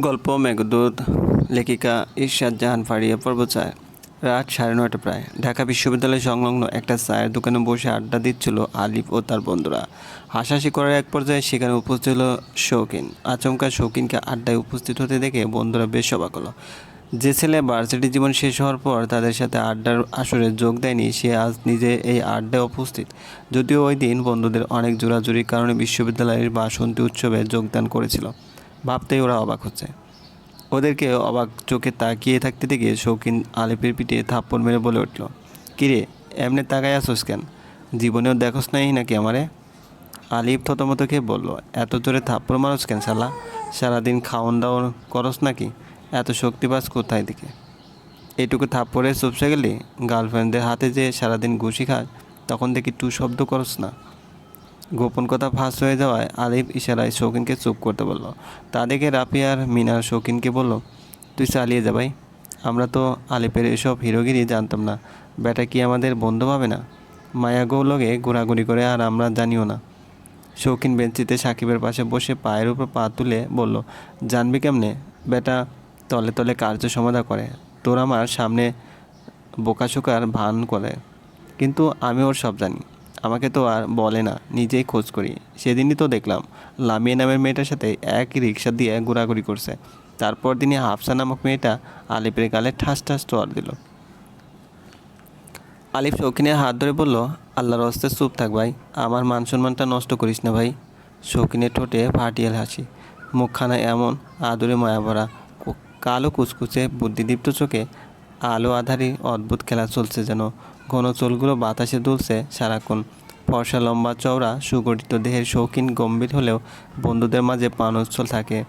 গল্প মেঘদূত, লেখিকা ইরশাদ জাহান ফারিয়া পর্ব চায় রাত সাড়ে নয়টা প্রায়। ঢাকা বিশ্ববিদ্যালয় সংলগ্ন একটা চায়ের দোকানে বসে আড্ডা দিচ্ছিল আলিফ ও তার বন্ধুরা। হাসাহাসি করার এক পর্যায়ে সেখানে উপস্থিত হলো শৌখিন। আচমকা শৌখিনকে আড্ডায় উপস্থিত হতে দেখে বন্ধুরা বেশ অবাক হলো। যে ছেলে ভার্সিটি জীবন শেষ হওয়ার পর তাদের সাথে আড্ডার আসরে যোগ দেয়নি, সে আজ নিজে এই আড্ডায় উপস্থিত। যদিও ওই দিন বন্ধুদের অনেক জোরাজুরির কারণে বিশ্ববিদ্যালয়ের বাসন্তী উৎসবে যোগদান করেছিল। ভাবতেই ওরা অবাক হচ্ছে। ওদেরকে অবাক চোখে তাকিয়ে থাকতে দেখে শৌখিন আলিপের পিঠে থাপ্পড় মেরে বলে উঠল, কিরে, এমনি তাকায় আসোস কেন? জীবনেও দেখোস নাই নাকি আমারে? আলিপ থতমত খেয়ে বলল, এত জোরে থাপ্পড় মারস কেন শালা? সারাদিন খাওয়ন দাওয়ন করস নাকি? এত শক্তি পাস কোথায় দিকে এটুকু থাপ্পড়ে চুপসে গেলি? গার্লফ্রেন্ডদের হাতে যে সারাদিন ঘুষি খাস, তখন দেখি টু শব্দ করস না। গোপন কথা ফাঁস হয়ে যাওয়ায় আলিফ ইশারায় শৌখিনকে চুপ করতে বলল। তা দেখে রাফিয়ার মিনার শৌখিনকে বলল, তুই চালিয়ে যা ভাই। আমরা তো আলিফের এসব হিরোগিরি জানতাম না। ব্যাটা কি আমাদের বন্ধু পাবে না? মায়া গৌলগে ঘোরাঘুরি করে আর আমরা জানিও না। শৌখিন বেঞ্চিতে সাকিবের পাশে বসে পায়ের উপর পা তুলে বলল, জানবি কেমনে? বেটা তলে তলে কার্য সমাধা করে। তোর আমার সামনে বোকাশোকার ভান করে। কিন্তু আমি ওর সব জানি। আমাকে তো আর বলে না, নিজেই খোঁজ করি। সেদিনই তো দেখলাম, লামিয়া নামের মেয়েটার সাথে এক রিক্সা দিয়ে ঘোরাঘুরি করছে। তারপর দিনই হাফসা নামক মেয়েটা আলিপের গালে ঠাস ঠাস টোয়ার দিল। আলিফ শৌখিনের হাত ধরে বলল, আল্লাহর হস্তে চুপ থাক ভাই, আমার মান সম্মানটা নষ্ট করিস না ভাই। শৌখিনের ঠোঁটে ফাটিয়াল হাসি, মুখখানা এমন আদরে মায়া ভরা কালো কুচকুচে বুদ্ধিদীপ্ত চোখে আলো আধারি অদ্ভুত খেলা চলছে যেন। ঘন চুলগুলো বাতাসে দুলছে সারাক্ষণ। ফর্সা লম্বা চওড়া, সুগঠিত দেহের শৌখিন গম্ভীর হলেও বন্ধুদের মাঝে প্রাণোচ্ছল থাকে।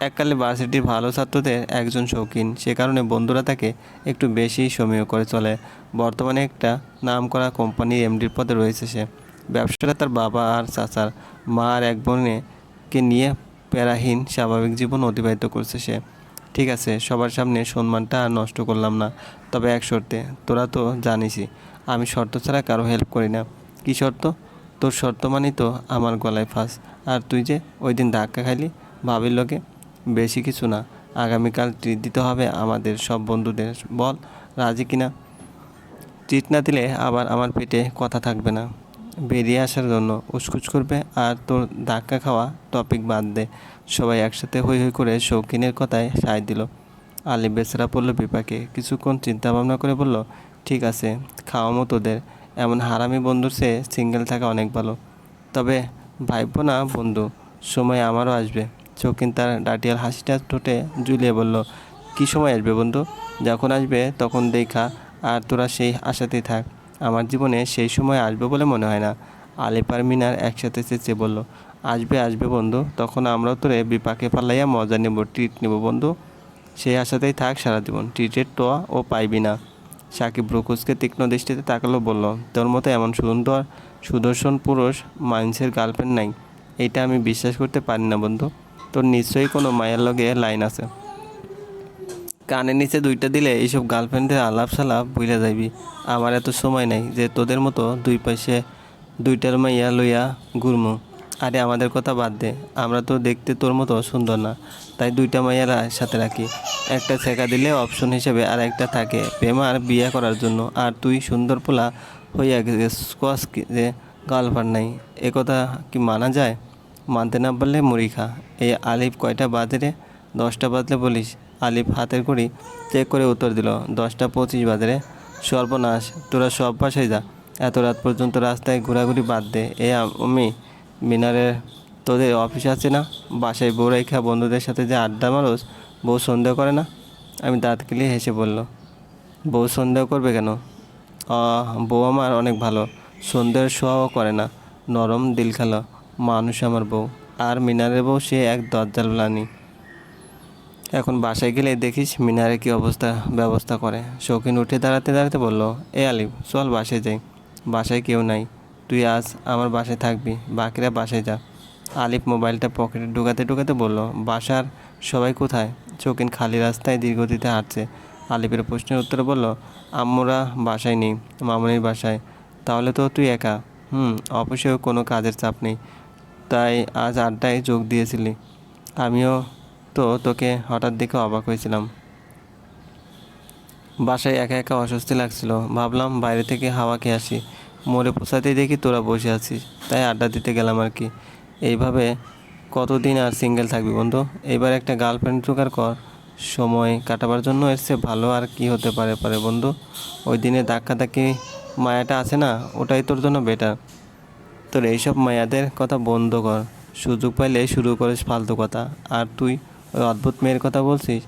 এককালে ভার্সিটির ভালো ছাত্রদের একজন শৌখিন, সে কারণে বন্ধুরা তাকে একটু বেশি সমীহ করে চলে। বর্তমানে একটা নামকরা কোম্পানির এমডির পদে রয়েছে সে। ব্যবসাটা তার বাবা আর চাচার। মা আর এক বোনকে নিয়ে প্যারাহীন স্বাভাবিক জীবন অতিবাহিত করছে সে। ঠিক আছে, সবার সামনে সম্মানটা আর নষ্ট করলাম না। তবে এক শর্তে, তোরা তো জানিসই, আমি শর্ত ছাড়া কারও হেল্প করি না। কী শর্ত? তোর শর্ত মানেই তো আমার গলায় ফাঁস। আর তুই যে ওই দিন ধাক্কা খাইলি, ভাবির লোকে বেশি কিছু না। আগামীকাল ট্রিট দিতে হবে আমাদের সব বন্ধুদের। বল, রাজি কিনা? ট্রিট না দিলে আবার আমার পেটে কথা থাকবে না। বেরিয়ে আসার জন্য উসকুচ করবে আর তোর ধাক্কা খাওয়া টপিক বাদ দে। সবাই একসাথে হই হই করে শৌখিনের কথায় সায় দিল। আলি বেচারা পড়ল বিপাকে। কিছুক্ষণ চিন্তা ভাবনা করে বলল, ঠিক আছে খাওয়ামো তোদের এমন হারামি বন্ধুর সে সিঙ্গেল থাকা অনেক ভালো। তবে ভাইব না বন্ধু, সময় আমারও আসবে। শৌখিন তার ডাটিয়াল হাসিটা ঠোঁটে জুলিয়ে বলল, কী সময় আসবে বন্ধু? যখন আসবে তখন দেখা, আর তোরা সেই আশাতেই থাক। আমার জীবনে সেই সময় আসবে বলে মনে হয় না। আলিপার মিনার একসাথে চেঁচে বলল, আসবে আসবে বন্ধু, তখন আমরাও তোরে বিপাকে পাল্লাইয়া মজা নেব ট্রিট নেব বন্ধু। সেই আশাতেই থাক সারা জীবন ট্রিটের টোয়া ও পাইবি না। সাকিব ব্রুকুসকে তীক্ষ্ণ দৃষ্টিতে তাকালো, বলল, তোর মতো এমন সুন্দর, সুদর্শন পুরুষ মাইন্সের গার্লফ্রেন্ড নাই। এটা আমি বিশ্বাস করতে পারি না বন্ধু। তোর নিশ্চয়ই কোনো মায়ের লগে লাইন আছে। কানের নিচে দুইটা দিলে এইসব গার্লফ্রেন্ডের আলাপ সালাপ বুঝলে যাইবি। আমার এত সময় নাই যে তোদের মতো দুই পাশে দুইটার মাইয়া লইয়া ঘুরমু। আরে আমাদের কথা বাদ দে, আমরা তো দেখতে তোর মতো সুন্দর না। তাই দুইটা মাইয়ারা সাথে রাখি। একটা ছেঁকা দিলে অপশন হিসেবে আর একটা থাকে প্রেম আর বিয়ে করার জন্য। আর তুই সুন্দর পোলা হইয়া গেছিস যে গার্লফ্রেন্ড নাই। এ কথা কি মানা যায়? মানতে না পারলে মুড়ি খা। এই আলিফ কয়টা বাজে রে? দশটা বাজলে বলিস। আলিফ হাতের করি চেক করে উত্তর দিল, দশটা পঁচিশ বাজারে সর্বনাশ তোরা সব বাসায় যা। এত রাত পর্যন্ত রাস্তায় ঘোরাঘুরি বাদ দে। এ আমি মিনারের তোদের অফিস আছে না? বাসায় বউ রেখা বন্ধুদের সাথে যে আড্ডা মারোস, বউ সন্দেহ করে না? আমি দাঁত কিলিয়ে হেসে বলল, বউ সন্দেহ করবে কেন? বউ আমার অনেক ভালো। সন্দেহের শোয়াও করে না। নরম দিল খেলো। মানুষ আমার বউ। আর মিনারের বউ সে এক দরজাল প্রাণী এখন বাসায় গেলে দেখিস মিনারে কি অবস্থা, ব্যবস্থা করে। শৌখিন উঠে দাঁড়াতে দাঁড়াতে বলল, এ আলিফ, চল বাসায় যাই। বাসায় কেউ নাই। তুই আজ আমার বাসায় থাকবি, বাকিরা বাসায় যা। আলিফ মোবাইলটা পকেটে ঢুকাতে ঢুকাতে বলল, বাসার সবাই কোথায়? শৌখিন খালি রাস্তায় দীর্ঘতিতে হাঁটছে। আলিফের প্রশ্নের উত্তরে বলল, আম্মুরা বাসায় নেই, মামনির বাসায়। তাহলে তো তুই একা। হুম অবশ্যই কোনো কাজের চাপ নেই। তাই আজ আড্ডায় যোগ দিয়েছিলি। আমিও তো তোকে হঠাৎ দেখে অবাক হয়েছিলাম। বাসায় একা একা অস্বস্তি লাগছিল। ভাবলাম বাইরে থেকে হাওয়া খেয়ে আসি। মোড়ে পোষাতেই দেখি তোরা বসে আছিস। তাই আড্ডা দিতে গেলাম আর কি। এইভাবে কতদিন আর সিঙ্গেল থাকবি বন্ধু? এবার একটা গার্লফ্রেন্ড জোগাড় কর। সময় কাটাবার জন্য এসছে ভালো আর কি হতে পারে পারে বন্ধু? ওই দিনে ধাক্কা ধাক্কি মায়াটা আছে না? ওটাই তোর জন্য বেটার তোর এইসব মায়াদের কথা বন্ধ কর। সুযোগ পাইলে শুরু করিস ফালতু কথা। আর তুই ওই অদ্ভুত মেয়ের কথা বলছিস?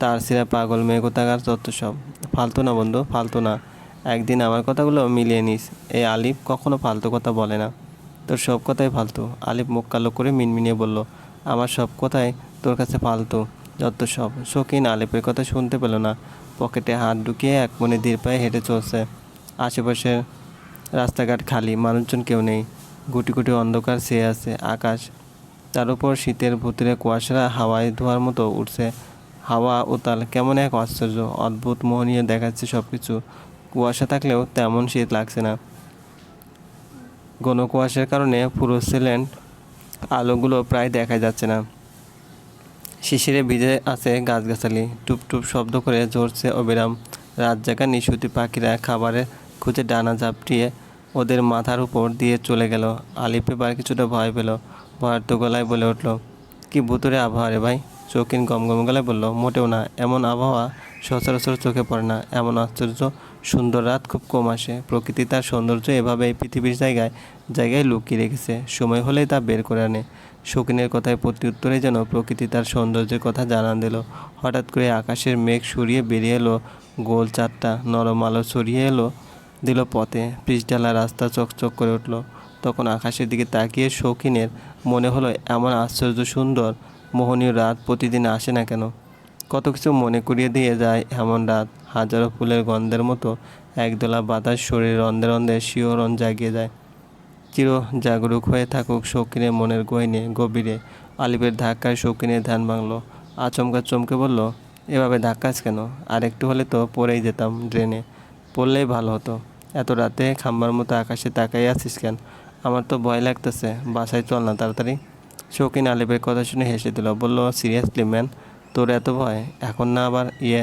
তার সিরা পাগল মেয়ে কোথাকার তত্ত্ব সব। ফালতু না বন্ধু, ফালতু না। একদিন আমার কথাগুলো মিলিয়ে নিস। এই আলিফ কখনো ফালতু কথা বলে না। তোর সব কথাই ফালতু। আলিফ মুখ কালো করে মিনমিনিয়ে বলল, আমার সব কথাই তোর কাছে ফালতু। যত সব। শৌখিন আলিফের কথা শুনতে পেল না। পকেটে হাত ঢুকিয়ে এক মনে ধীর পায়ে হেঁটে চলছে। আশেপাশের রাস্তাঘাট খালি, মানুষজন কেউ নেই। গুটি গুটি অন্ধকার চেয়ে আছে আকাশ। তার উপর শীতের ভুতুরে কুয়াশারা হাওয়ায় ধোয়ার মতো উঠছে। হাওয়া উতাল কেমন এক আশ্চর্য, অদ্ভুত মোহনীয় দেখাচ্ছে সব কিছু কুয়াশা থাকলেও তেমন শীত লাগছে না। ঘন কুয়াশার কারণে পুরো সিলেন্ট আলোগুলো প্রায় দেখা যাচ্ছে না। শিশিরে ভিজে আছে গাছগাছালি টুপ টুপ শব্দ করে ঝরছে অবিরাম। রাত জাগা নিশুতি পাখিরা খাবারের খুঁজে ডানা ঝাপটিয়ে ওদের মাথার উপর দিয়ে চলে গেল। আলিপ এবার কিছুটা ভয় পেল। ভয়ার্থ গলায় বলে উঠল, কি ভুতুরে আবহাওয়া রে ভাই? চৌকিন গম গম গলায় বলল, মোটেও না, এমন আবহাওয়া সচরাচর চোখে পড়ে না, এমন আশ্চর্য সুন্দর রাত খুব কম আসে। প্রকৃতি তার সৌন্দর্য এভাবে এই পৃথিবীর জায়গায় জায়গায় লুকিয়ে রেখেছে। সময় হলেই তা বের করে আনে। শৌখিনের কথায় প্রতি উত্তরে যেন প্রকৃতি তার সৌন্দর্যের কথা জানান দিল। হঠাৎ করে আকাশের মেঘ সরিয়ে বেরিয়ে এলো, গোল চারটা নরম আলো ছড়িয়ে এলো, দিল পথে। পিচডালা রাস্তা চকচক করে উঠল। তখন আকাশের দিকে তাকিয়ে শৌখিনের মনে হলো, এমন আশ্চর্য সুন্দর মোহনীয় রাত প্রতিদিন আসে না কেন? কত কিছু মনে করিয়ে দিয়ে যায় এমন রাত। হাজারো ফুলের গন্ধের মতো একদোলা বাতাস শরীর রন্ধে রন্ধে শিহরণ জাগিয়ে যায়। চির জাগরুক হয়ে থাকুক শৌখিনের মনের গহিনে, গভীরে। আলিপের ধাক্কায় শৌখিনের ধ্যান ভাঙলো। আচমকা চমকে বলল, এভাবে ধাক্কাস কেন? আর একটু হলে তো পড়েই যেতাম ড্রেনে। পড়লেই ভালো হতো। এত রাতে খাম্বার মতো আকাশে তাকাই আছিস কেন? আমার তো ভয় লাগতেছে, বাসায় চল না তাড়াতাড়ি। শৌখিন আলিপের কথা শুনে হেসে দিল, বলল, সিরিয়াসলি, ম্যান, তোর এত ভয়? এখন না আবার ইয়ে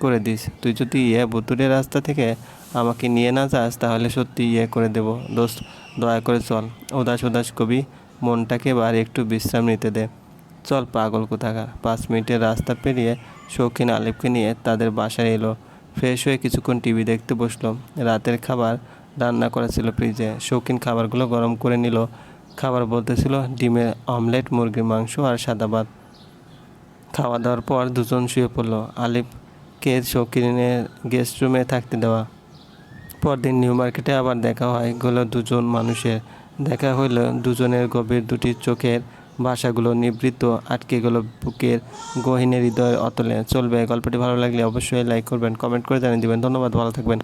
করে দিস। তুই যদি ইয়ে বুতুরের রাস্তা থেকে আমাকে নিয়ে না যাস, তাহলে সত্যি ইয়ে করে দেবো। দোস্ত, দয়া করে চল। উদাস উদাস কবি, মনটাকে এবার একটু বিশ্রাম নিতে দে। চল, পাগল কোথাকার। পাঁচ মিনিটের রাস্তা পেরিয়ে শৌখিন আলিফকে নিয়ে তাদের বাসায় এলো। ফ্রেশ হয়ে কিছুক্ষণ টিভি দেখতে বসল। রাতের খাবার রান্না করা ছিল ফ্রিজে। শৌখিন খাবারগুলো গরম করে নিল। খাবার বলতে ছিল ডিমের অমলেট, মুরগির মাংস আর সাদা ভাত। খাওয়া দাওয়ার পর দুজন শুয়ে পড়ল। আলিফকে শৌখিনের গেস্ট রুমে থাকতে দেওয়া। পরদিন নিউ মার্কেটে আবার দেখা হয়, গেল দুজন মানুষের। দেখা হইল দুজনের গভীর দুটি চোখের ভাষাগুলো নিবৃত্ত আটকে গেল বুকের গহিনের হৃদয়ের অতলে। চলবে গল্পটি ভালো লাগলে অবশ্যই লাইক করবেন কমেন্ট করে জানিয়ে দেবেন। ধন্যবাদ, ভালো থাকবেন।